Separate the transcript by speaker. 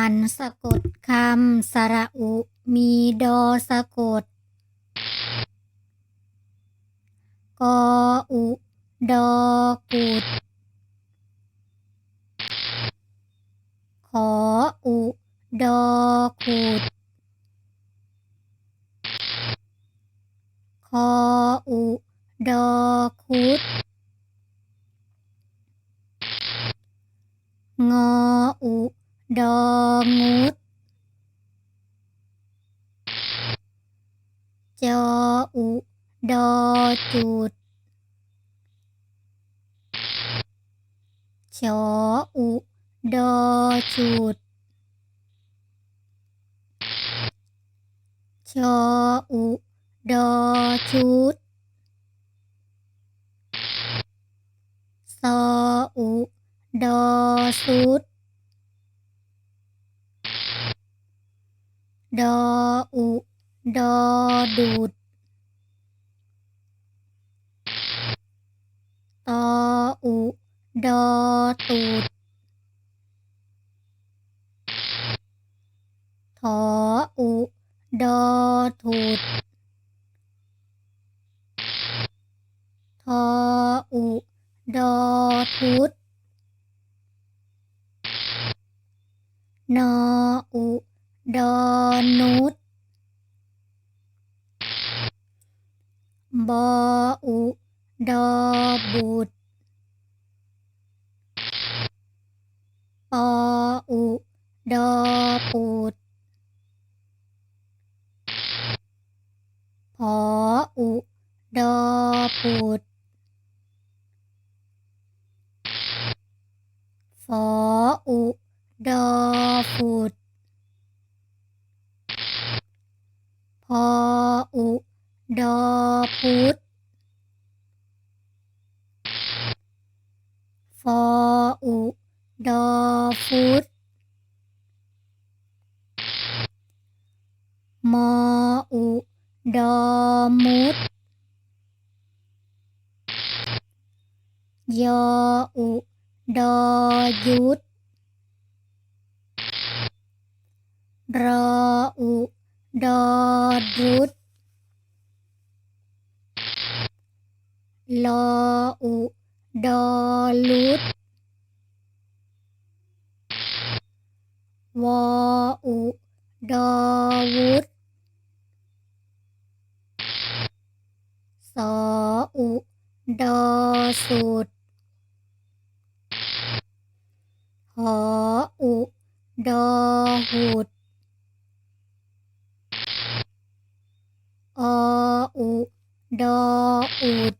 Speaker 1: านสะกดคำสระอุมีดอสะกด กออุดอกุด ขออุดอขุด คออุดอคุด งออุ ดองุดจออุดอจุดชออุดอจุดชออุดอชุดซออุดอสุด ดออุดอดุดตออุดอตุดถออุดอถุดทออุดอทุดนออุ ดอนุดบออุดอบุดปออุดอปุดพออุดอปุดฟออุดอฟุด พออุ ดอพุดฟออุดอฟุด มออุ ดอมุด ยออุ ดอยุด รออุ ดอรุด ลออุ ดอลุดวออุ ดอวุดสออุ ดอสุดหออุ ดอหุดออุ ดออุด